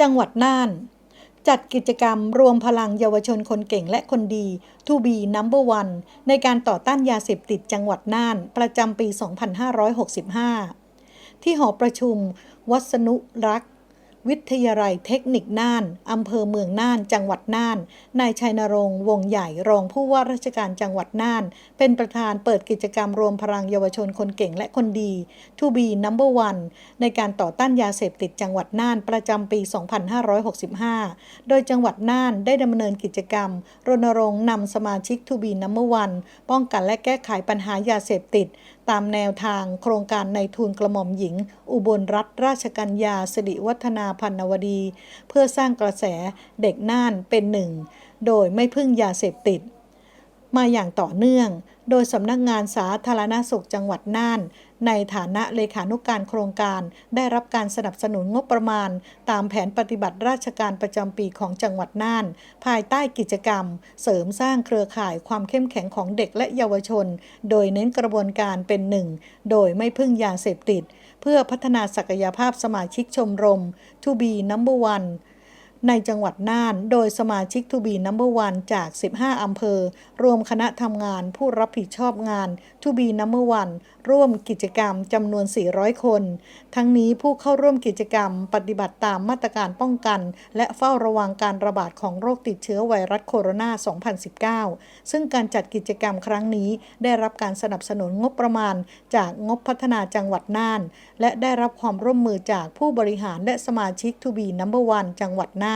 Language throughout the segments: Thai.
จังหวัดน่าน จัดกิจกรรมรวมพลังเยาวชนคนเก่งและคนดีทูบีนัมเบอร์วันในการต่อต้านยาเสพติดจังหวัดน่าน ประจำปี 2565 ที่หอประชุม วัสนุรักษ์ วิทยาลัยเทคนิคน่าน อำเภอเมืองน่าน จังหวัดน่าน นายชัยนรงค์วงใหญ่รองผู้ว่าราชการจังหวัดน่าน เป็นประธานเปิดกิจกรรมรวมพลังเยาวชนคนเก่งและคนดี To be number one ในการต่อต้านยาเสพติดจังหวัดน่านประจำปี 2565 โดยจังหวัดน่านได้ดำเนินกิจกรรม รณรงค์นำสมาชิก To be number one ป้องกันและแก้ไขปัญหายาเสพติด ตามแนวทางโครงการในทุนกระหม่อมหญิง อุบลรัตนราชกัญญาสิริวัฒนาพันนวดี เพื่อสร้างกระแสเด็กน่านเป็นหนึ่ง โดยไม่พึ่งยาเสพติด มาอย่างต่อเนื่อง โดยสำนักงานสาธารณสุขจังหวัดน่าน ในฐานะเลขานุการโครงการ ได้รับการสนับสนุนงบประมาณ ตามแผนปฏิบัติราชการประจำปีของจังหวัดน่าน ภายใต้กิจกรรม เสริมสร้างเครือข่ายความเข้มแข็งของเด็กและเยาวชน โดยเน้นกระบวนการเป็นหนึ่ง โดยไม่พึ่งยาเสพติด เพื่อพัฒนาศักยภาพสมาชิกชมรม To be number one ในจังหวัดน่าน โดยสมาชิกทูบีนัมเบอร์วันจาก 15 อำเภอ รวมคณะทำงานผู้รับผิดชอบงานทูบีนัมเบอร์วันร่วมกิจกรรมจำนวน 400 คน ทั้งนี้ผู้เข้าร่วมกิจกรรมปฏิบัติตามมาตรการป้องกัน และเฝ้าระวังการระบาดของโรคติดเชื้อไวรัสโคโรนา 2019 ซึ่งการจัดกิจกรรมครั้งนี้ได้รับการสนับสนุนงบประมาณ จากงบพัฒนาจังหวัดน่าน และได้รับความร่วมมือจากผู้บริหารและสมาชิกทูบีนัมเบอร์วันจังหวัดน่าน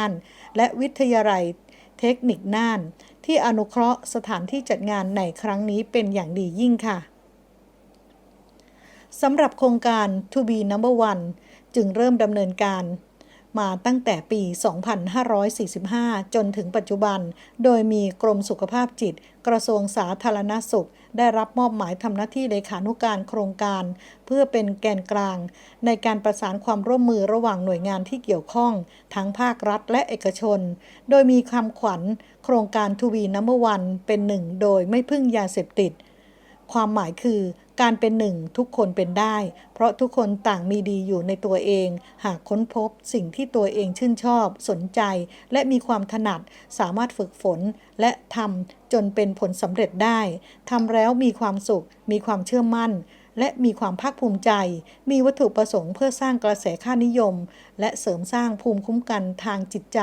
และวิทยาลัยเทคนิคน่าน ที่อนุเคราะห์สถานที่จัดงานในครั้งนี้เป็นอย่างดียิ่งค่ะสำหรับโครงการ To be number one จึงเริ่มดำเนินการ มาตั้งแต่ปี 2545 จนถึงปัจจุบัน โดยมีกรมสุขภาพจิต กระทรวงสาธารณสุข ได้รับมอบหมายทำหน้าที่เลขานุการโครงการ เพื่อเป็นแกนกลาง ในการประสานความร่วมมือระหว่างหน่วยงานที่เกี่ยวข้อง ทั้งภาครัฐและเอกชน โดยมีคำขวัญ โครงการ To be number one เป็นหนึ่งโดยไม่พึ่งยาเสพติด ความหมายคือ การเป็นหนึ่งทุกคนเป็นได้ เพราะทุกคนต่างมีดีอยู่ในตัวเอง หากค้นพบสิ่งที่ตัวเองชื่นชอบ สนใจ และมีความถนัด สามารถฝึกฝนและทำจนเป็นผลสำเร็จได้ทำแล้วมีความสุข มีความเชื่อมั่น และมีความภาคภูมิใจ มีวัตถุประสงค์เพื่อสร้างกระแสค่านิยม และเสริมสร้างภูมิคุ้มกันทางจิตใจ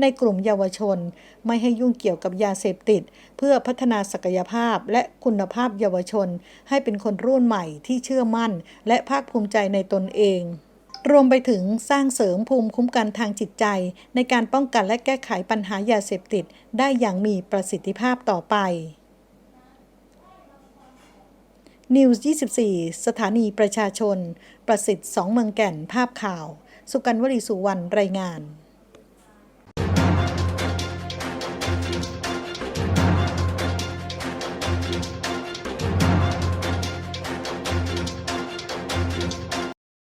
ในกลุ่มเยาวชน ไม่ให้ยุ่งเกี่ยวกับยาเสพติด เพื่อพัฒนาศักยภาพและคุณภาพเยาวชน ให้เป็นคนรุ่นใหม่ที่เชื่อมั่น และภาคภูมิใจในตนเองรวมไปถึงสร้างเสริมภูมิคุ้มกันทางจิตใจ ในการป้องกันและแก้ไขปัญหายาเสพติด ได้อย่างมีประสิทธิภาพต่อไป นิวส์24 สถานีประชาชน ประสิทธิ์สองเมืองแก่นภาพข่าว สุกันวลีสุวรรณรายงาน